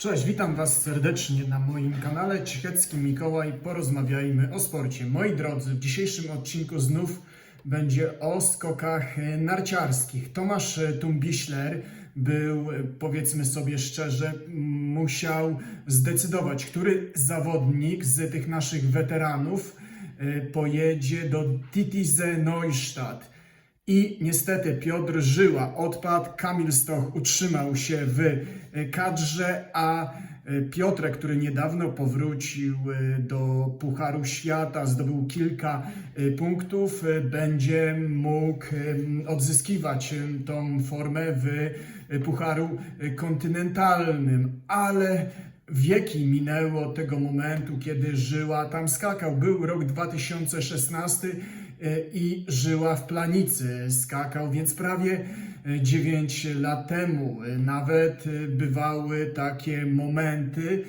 Cześć, witam Was serdecznie na moim kanale Ciechecki Mikołaj. Porozmawiajmy o sporcie. Moi drodzy, w dzisiejszym odcinku znów będzie o skokach narciarskich. Tomasz Tumbiśler był, powiedzmy sobie szczerze, musiał zdecydować, który zawodnik z tych naszych weteranów e, pojedzie do Titize Neustadt. I niestety Piotr Żyła. Odpadł, Kamil Stoch utrzymał się w e, kadrze, a e, Piotrek, który niedawno powrócił e, do Pucharu Świata, zdobył kilka punktów, będzie mógł odzyskiwać tą formę w Pucharu Kontynentalnym, ale wieki minęły od tego momentu, kiedy Żyła. Tam skakał. Był rok 2016 e, i Żyła w Planicy skakał, więc prawie e, 9 lat temu. E, Nawet bywały takie momenty,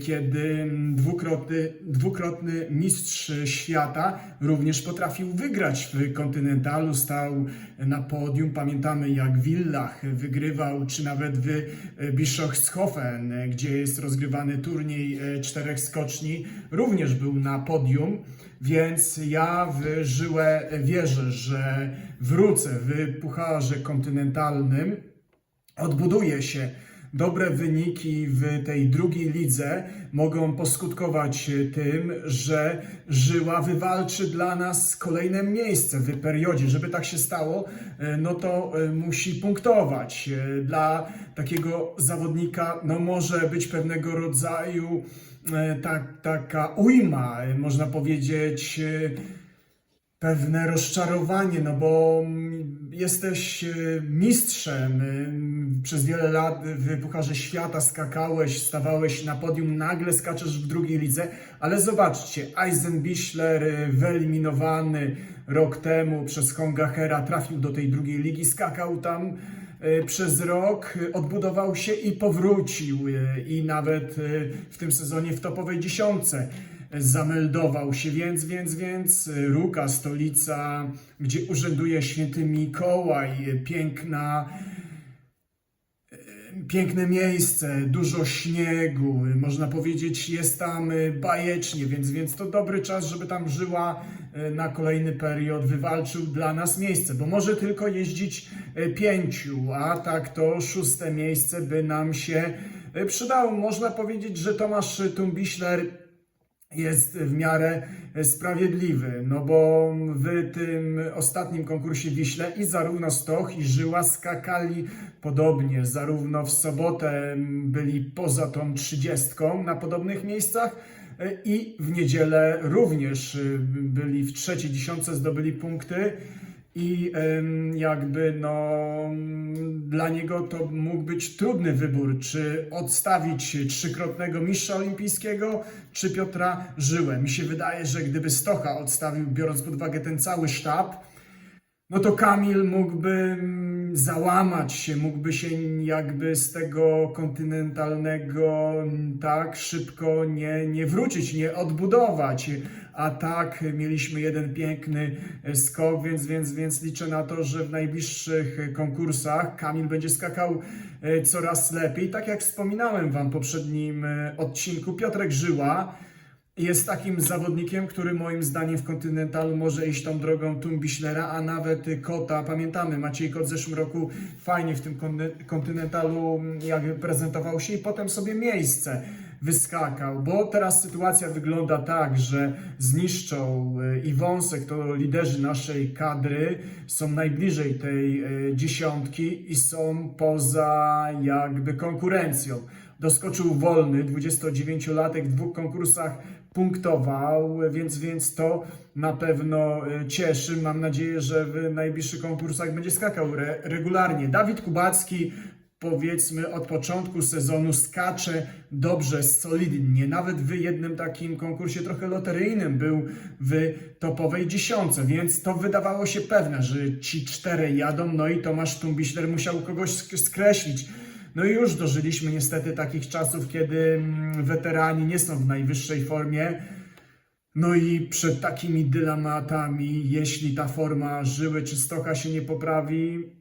kiedy mm, dwukrotny, dwukrotny mistrz świata również potrafił wygrać w kontynentalu, stał na podium. Pamiętamy jak w Villach wygrywał, czy nawet w e, Bischofshofen, gdzie jest rozgrywany turniej e, czterech skoczni, również był na podium. Więc ja w żyłę wierzę, że wrócę w pucharze kontynentalnym, odbuduję się. Dobre wyniki w tej drugiej lidze mogą poskutkować tym, że Żyła wywalczy dla nas kolejne miejsce w periodzie. Żeby tak się stało, e, no to e, musi punktować. E, Dla takiego zawodnika no może być pewnego rodzaju tak, taka ujma, można powiedzieć. pewne rozczarowanie, no bo mm, jesteś e, mistrzem, e, przez wiele lat w Pucharze Świata skakałeś, stawałeś na podium, nagle skaczesz w drugiej lidze, ale zobaczcie, Eisenbichler e, wyeliminowany rok temu przez Hongachera trafił do tej drugiej ligi, skakał tam przez rok, odbudował się i powrócił i nawet w tym sezonie w topowej dziesiątce zameldował się, więc, więc, więc Ruka, stolica, gdzie urzęduje święty Mikołaj, piękna, e, piękne miejsce, dużo śniegu, można powiedzieć jest tam bajecznie, więc, więc to dobry czas, żeby tam żyła na kolejny period, wywalczył dla nas miejsce, bo może tylko jeździć pięciu, a tak to szóste miejsce by nam się przydało. Można powiedzieć, że Tomasz Tumbiśler jest w miarę sprawiedliwy, no bo w tym ostatnim konkursie Wiśle i zarówno Stoch i Żyła skakali podobnie, zarówno w sobotę byli poza tą trzydziestką na podobnych miejscach e, i w niedzielę również e, byli w trzeciej dziesiątce, zdobyli punkty i jakby no dla niego to mógł być trudny wybór, czy odstawić trzykrotnego mistrza olimpijskiego, czy Piotra Żyłę. Mi się wydaje, że gdyby Stocha odstawił, biorąc pod uwagę ten cały sztab, no to Kamil mógłby mm, załamać się, mógłby się jakby z tego kontynentalnego mm, tak szybko nie, nie wrócić, nie odbudować. A tak mieliśmy jeden piękny e, skok, więc, więc, więc liczę na to, że w najbliższych konkursach Kamil będzie skakał e, coraz lepiej. Tak jak wspominałem Wam w poprzednim e, odcinku, Piotrek Żyła jest takim zawodnikiem, który moim zdaniem w kontynentalu może iść tą drogą Tumbichlera, a nawet Kota. Pamiętamy, Maciej Kot w zeszłym roku fajnie w tym konty- kontynentalu mm, jakby prezentował się i potem sobie miejsce wyskakał, bo teraz sytuacja wygląda tak, że zniszczą y, i Wąsek, to liderzy naszej kadry, są najbliżej tej y, dziesiątki i są poza jakby konkurencją. Doskoczył wolny, 29-latek w dwóch konkursach punktował, więc, więc to na pewno y, cieszy. Mam nadzieję, że w najbliższych konkursach będzie skakał re, regularnie. Dawid Kubacki powiedzmy od początku sezonu skacze dobrze, solidnie. Nawet w jednym takim konkursie trochę loteryjnym był w topowej dziesiątce, więc to wydawało się pewne, że ci cztery jadą, no i Tomasz Tumbiśler musiał kogoś sk- skreślić. No i już dożyliśmy niestety takich czasów, kiedy mm, weterani nie są w najwyższej formie. No i przed takimi dylematami, jeśli ta forma żyły czy stoka się nie poprawi,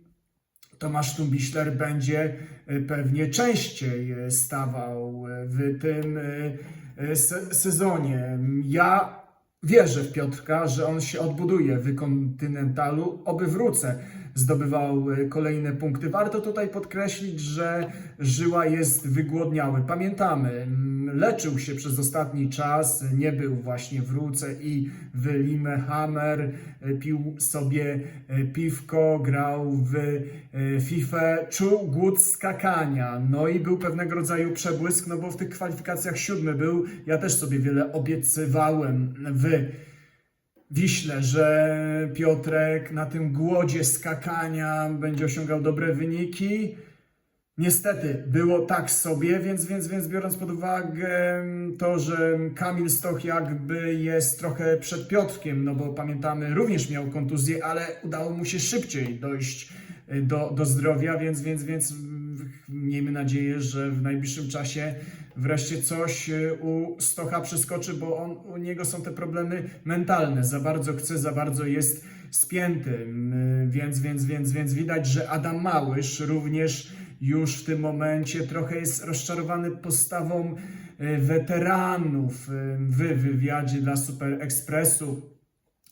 Tomasz Tumbiśler będzie y, pewnie częściej y, stawał y, w tym se- sezonie. Ja wierzę w Piotrka, że on się odbuduje w kontynentalu, oby wrócę. Zdobywał y, kolejne punkty. Warto tutaj podkreślić, że Żyła jest wygłodniały. Pamiętamy, leczył się przez ostatni czas, nie był właśnie w Ruce i w Lillehammer, y, pił sobie y, piwko, grał w FIFA, czuł głód skakania, no i był pewnego rodzaju przebłysk, no bo w tych kwalifikacjach siódmy był, ja też sobie wiele obiecywałem w Wiśle, że Piotrek na tym głodzie skakania będzie osiągał dobre wyniki. Niestety było tak sobie, więc, więc, więc biorąc pod uwagę to, że Kamil Stoch jakby jest trochę przed Piotrkiem, no bo pamiętamy, również miał kontuzję, ale udało mu się szybciej dojść y, do, do zdrowia, więc, więc, więc miejmy nadzieję, że w najbliższym czasie wreszcie coś y, u Stocha przeskoczy, bo on, u niego są te problemy mentalne. Za bardzo chce, za bardzo jest spięty, Mm, więc, więc, więc, więc widać, że Adam Małysz również już w tym momencie trochę jest rozczarowany postawą y, weteranów y, w wywiadzie dla Super Expressu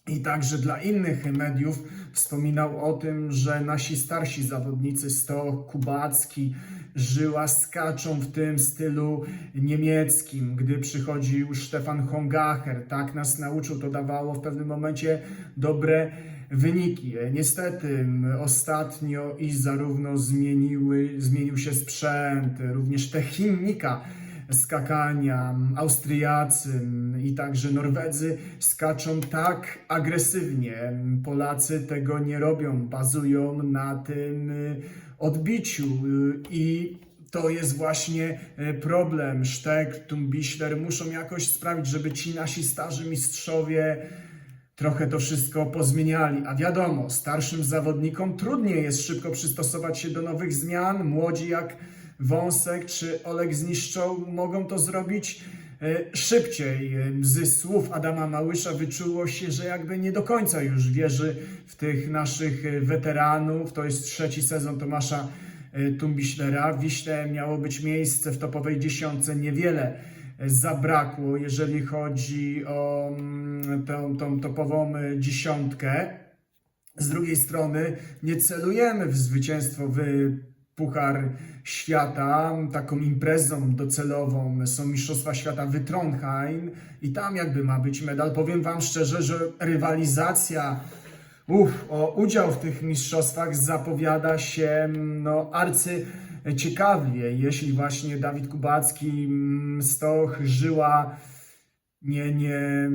i także dla innych mediów wspominał o tym, że nasi starsi zawodnicy Stoch, Kubacki, Żyła skaczą w tym stylu niemieckim. Gdy przychodził Stefan Hongacher, tak nas nauczył, to dawało w pewnym momencie dobre wyniki. Niestety ostatnio i zarówno zmieniły, zmienił się sprzęt, również technika skakania, Austriacy i także Norwedzy skaczą tak agresywnie. Polacy tego nie robią, bazują na tym odbiciu y, i to jest właśnie y, problem. Sztek, Tumbiśler muszą jakoś sprawić, żeby ci nasi starzy mistrzowie trochę to wszystko pozmieniali. A wiadomo, starszym zawodnikom trudniej jest szybko przystosować się do nowych zmian. Młodzi jak Wąsek czy Oleg Zniszczą mogą to zrobić szybciej. E, Z słów Adama Małysza wyczuło się, że jakby nie do końca już wierzy w tych naszych e, weteranów. To jest trzeci sezon Tomasza e, Tumbiślera. W Wiśle miało być miejsce w topowej dziesiątce. Niewiele zabrakło, jeżeli chodzi o mm, tą, tą topową dziesiątkę. Z drugiej strony nie celujemy w zwycięstwo w Puchar Świata. Taką imprezą docelową są Mistrzostwa Świata w Trondheim i tam jakby ma być medal. Powiem Wam szczerze, że rywalizacja Uf, o udział w tych mistrzostwach zapowiada się no, arcy ciekawie, jeśli właśnie Dawid Kubacki, mm, Stoch, Żyła nie, nie,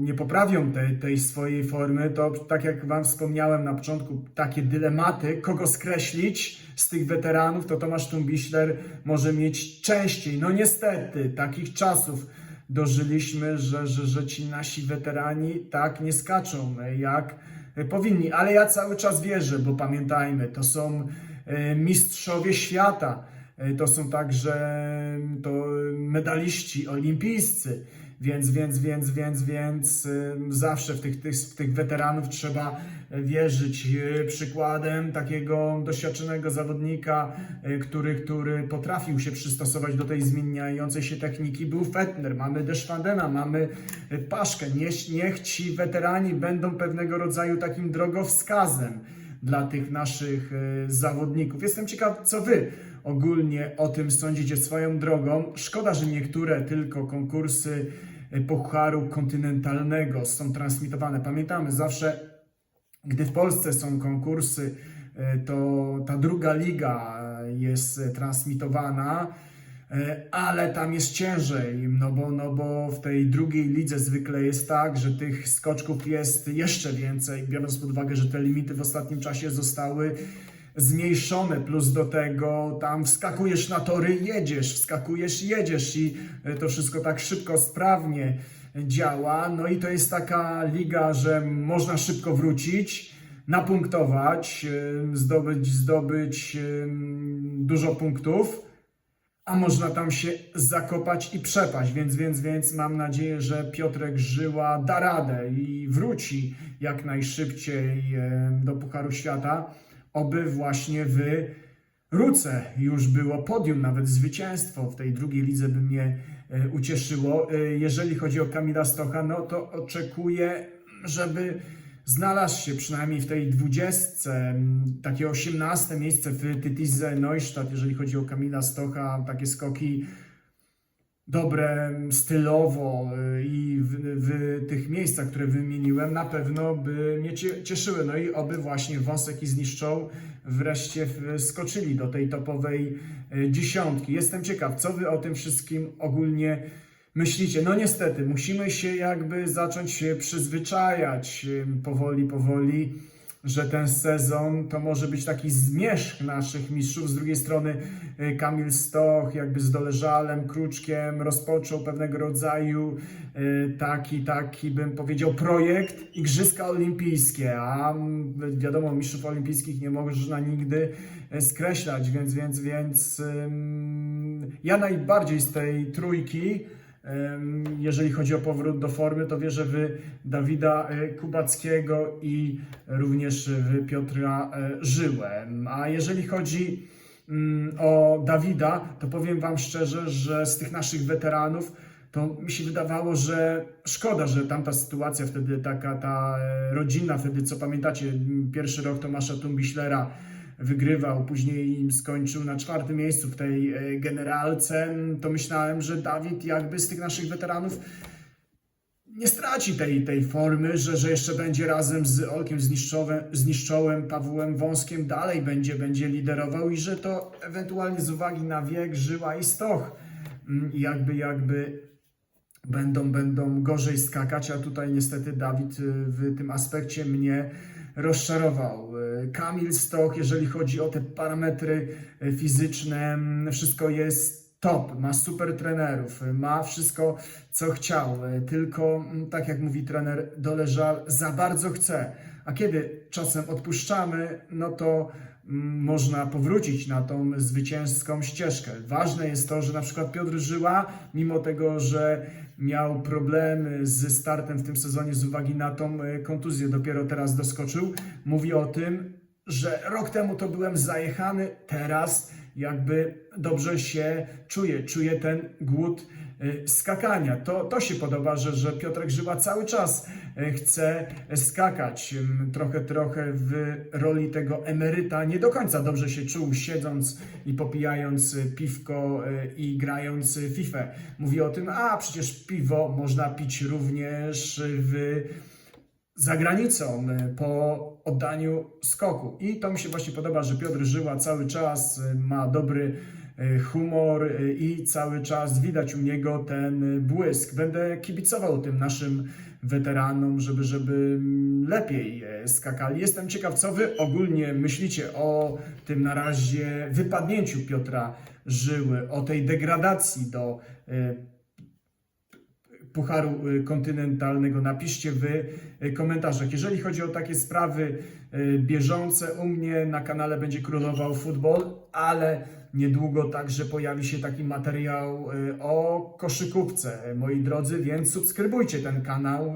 nie poprawią tej, tej swojej formy, to tak jak Wam wspomniałem na początku, takie dylematy, kogo skreślić z tych weteranów, to Tomasz Tumbiśler może mieć częściej. No niestety, takich czasów dożyliśmy, że, że, że ci nasi weterani tak nie skaczą jak powinni. Ale ja cały czas wierzę, bo pamiętajmy, to są e, mistrzowie świata. E, To są także to medaliści olimpijscy. Więc, więc, więc, więc, więc zawsze w tych, tych, w tych weteranów trzeba wierzyć. Y, Przykładem takiego doświadczonego zawodnika, y, który, który potrafił się przystosować do tej zmieniającej się techniki, był Fettner. Mamy Deschwandena, mamy Paszkę. Niech, niech ci weterani będą pewnego rodzaju takim drogowskazem dla tych naszych zawodników. Jestem ciekaw, co wy ogólnie o tym sądzicie swoją drogą. Szkoda, że niektóre tylko konkursy Pucharu Kontynentalnego są transmitowane. Pamiętamy zawsze, gdy w Polsce są konkursy, y, to ta druga liga y, jest transmitowana. E, ale tam jest ciężej, no bo, no bo w tej drugiej lidze zwykle jest tak, że tych skoczków jest jeszcze więcej, biorąc pod uwagę, że te limity w ostatnim czasie zostały zmniejszone, plus do tego tam wskakujesz na tory, jedziesz, wskakujesz, jedziesz i e, to wszystko tak szybko, sprawnie działa. No i to jest taka liga, że można szybko wrócić, napunktować, e, zdobyć, zdobyć e, dużo punktów a można tam się zakopać i przepaść, więc, więc, więc mam nadzieję, że Piotrek Żyła da radę i wróci jak najszybciej do Pucharu Świata. Oby właśnie w Ruce już było podium, nawet zwycięstwo w tej drugiej lidze by mnie e, ucieszyło. E, Jeżeli chodzi o Kamila Stocha, no to oczekuję, żeby znalazł się przynajmniej w tej dwudziestce, takie osiemnaste miejsce w Tytize Neustadt, jeżeli chodzi o Kamila Stocha, takie skoki dobre stylowo y, i w, w tych miejscach, które wymieniłem, na pewno by mnie cie- cieszyły. No i oby właśnie Wąsek i Zniszczą wreszcie skoczyli do tej topowej y, dziesiątki. Jestem ciekaw, co wy o tym wszystkim ogólnie myślicie. No niestety, musimy się jakby zacząć się przyzwyczajać y, powoli, powoli że ten sezon to może być taki zmierzch naszych mistrzów. Z drugiej strony y, Kamil Stoch jakby z Doleżalem, Kruczkiem rozpoczął pewnego rodzaju y, taki, taki bym powiedział projekt Igrzyska Olimpijskie, a wiadomo mistrzów olimpijskich nie można nigdy y, skreślać, więc, więc, więc ja najbardziej z tej trójki jeżeli chodzi o powrót do formy, to wierzę w Dawida e, Kubackiego i również w Piotra e, Żyłę. A jeżeli chodzi mm, o Dawida, to powiem Wam szczerze, że z tych naszych weteranów to mi się wydawało, że szkoda, że tamta sytuacja wtedy taka ta e, rodzina, wtedy co pamiętacie, pierwszy rok Tomasza Tumbiślera wygrywał, później skończył na czwartym miejscu w tej e, generalce, to myślałem, że Dawid jakby z tych naszych weteranów nie straci tej, tej formy, że, że jeszcze będzie razem z Olkiem Zniszczowem, Zniszczołem, Pawłem Wąskiem dalej będzie, będzie liderował i że to ewentualnie z uwagi na wiek, żyła i stoch. Mm, jakby, jakby będą, będą gorzej skakać, a tutaj niestety Dawid y, w tym aspekcie mnie rozczarował. Y, Kamil Stoch, jeżeli chodzi o te parametry y, fizyczne, wszystko jest top, ma super trenerów, y, ma wszystko, co chciał, tylko tak jak mówi trener Doleżal, za bardzo chce. A kiedy czasem odpuszczamy, no to można powrócić na tą zwycięską ścieżkę. Ważne jest to, że na przykład Piotr Żyła, mimo tego, że miał problemy ze startem w tym sezonie z uwagi na tą e, kontuzję, dopiero teraz doskoczył, mówi o tym, że rok temu to byłem zajechany, teraz jakby dobrze się czuję, czuję ten głód e, skakania. To, to się podoba, że, że Piotrek Żyła cały czas e, chce skakać. Trochę, trochę w roli tego emeryta nie do końca dobrze się czuł, siedząc i popijając e, piwko i grając FIFA. Mówi o tym, a przecież piwo można pić również w za granicą y, po oddaniu skoku. I to mi się właśnie podoba, że Piotr Żyła cały czas y, ma dobry y, humor i cały czas widać u niego ten błysk. Będę kibicował tym naszym weteranom, żeby, żeby mm, lepiej e, skakali. Jestem ciekaw, co wy ogólnie myślicie o tym na razie wypadnięciu Piotra Żyły, o tej degradacji do Pucharu y, Kontynentalnego. Napiszcie w y, komentarzach. Jeżeli chodzi o takie sprawy y, bieżące, u mnie na kanale będzie królował futbol, ale niedługo także pojawi się taki materiał y, o koszykówce, moi drodzy, więc subskrybujcie ten kanał.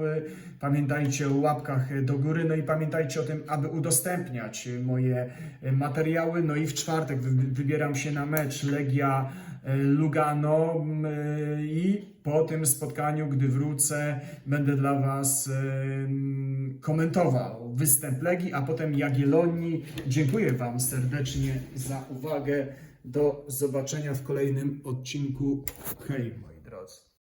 Pamiętajcie o łapkach do góry, no i pamiętajcie o tym, aby udostępniać moje materiały. No i w czwartek wy- wybieram się na mecz Legia Lugano mm, y, i po tym spotkaniu, gdy wrócę, będę dla Was em, komentował występ Legii, a potem Jagiellonii. Dziękuję Wam serdecznie za uwagę. Do zobaczenia w kolejnym odcinku. Hej.